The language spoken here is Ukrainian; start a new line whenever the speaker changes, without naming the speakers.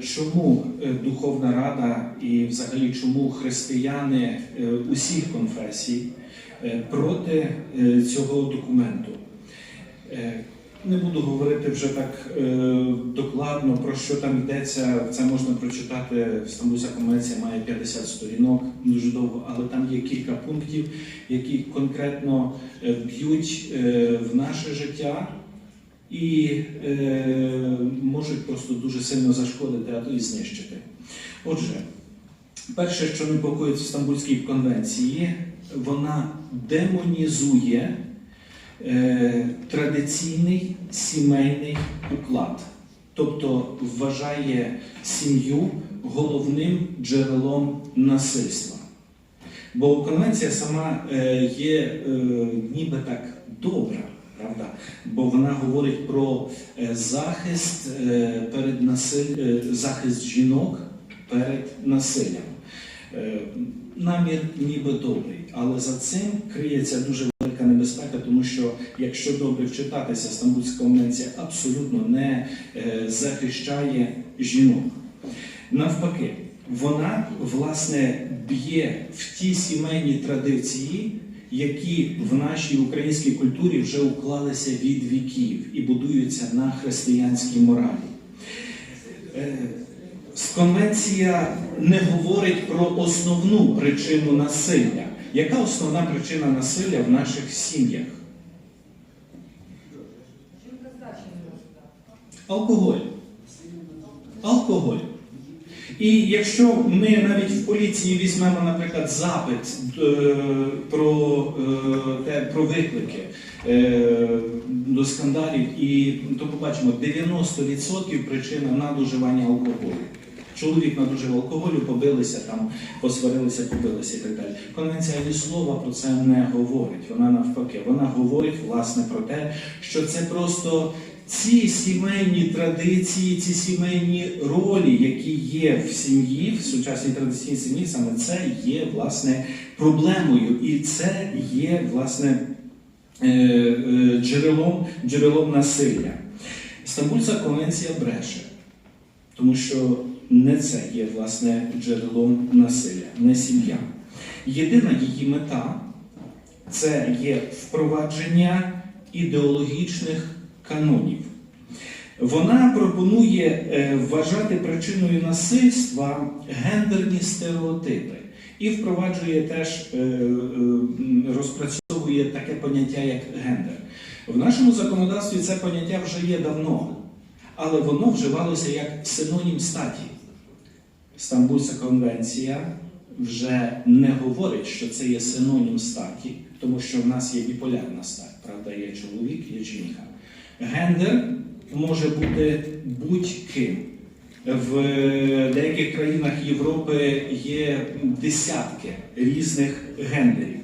Чому е, Духовна Рада і взагалі чому християни е, усіх конфесій е, проти цього документу? Не буду говорити вже так докладно про що там йдеться. Це можна прочитати. Стамбульська конвенція має 50 сторінок, дуже довго, але там є кілька пунктів, які конкретно б'ють в наше життя і е, можуть просто дуже сильно зашкодити, а то і знищити. Отже, перше, що непокоїть в Стамбульській конвенції, вона демонізує е, традиційний сімейний уклад, тобто вважає сім'ю головним джерелом насильства. Бо конвенція сама е, є е, ніби так добра, правда? Бо вона говорить про е, захист е, перед насиль... е, захист жінок перед насиллям. Намір ніби добрий, але за цим криється дуже велика небезпека, тому що якщо добре вчитатися, Стамбульська конвенція абсолютно не захищає жінок. Навпаки, вона власне б'є в ті сімейні традиції, які в нашій українській культурі вже уклалися від віків і будуються на християнській моралі. Е, Конвенція не говорить про основну причину насилля. Яка основна причина насилля в наших сім'ях? Алкоголь. Алкоголь. І якщо ми навіть в поліції візьмемо, наприклад, запит е, про, е, про виклики е, до скандалів, і то побачимо 90% причина надуживання алкоголю. Чоловік надужив алкоголю, побилися там, посварилися, побилися і так далі. Конвенція ні слова про це не говорить. Вона навпаки, вона говорить власне про те, що це просто ці сімейні традиції, ці сімейні ролі, які є в сім'ї, в сучасній традиційній сім'ї, саме це є власне проблемою, і це є власне е, е, джерелом, джерелом насилля. Стамбульська конвенція бреше, тому що не це є власне джерелом насилля, не сім'я. Єдина її мета це є впровадження ідеологічних канонів. Вона пропонує е, вважати причиною насильства гендерні стереотипи і впроваджує теж е, е, розпрацьовує таке поняття, як гендер. В нашому законодавстві це поняття вже є давно, але воно вживалося як синонім статі. Стамбульська конвенція вже не говорить, що це є синонім статі, тому що в нас є біполярна стать, правда, є чоловік, є жінка. Гендер може бути будь-ким. В деяких країнах Європи є десятки різних гендерів.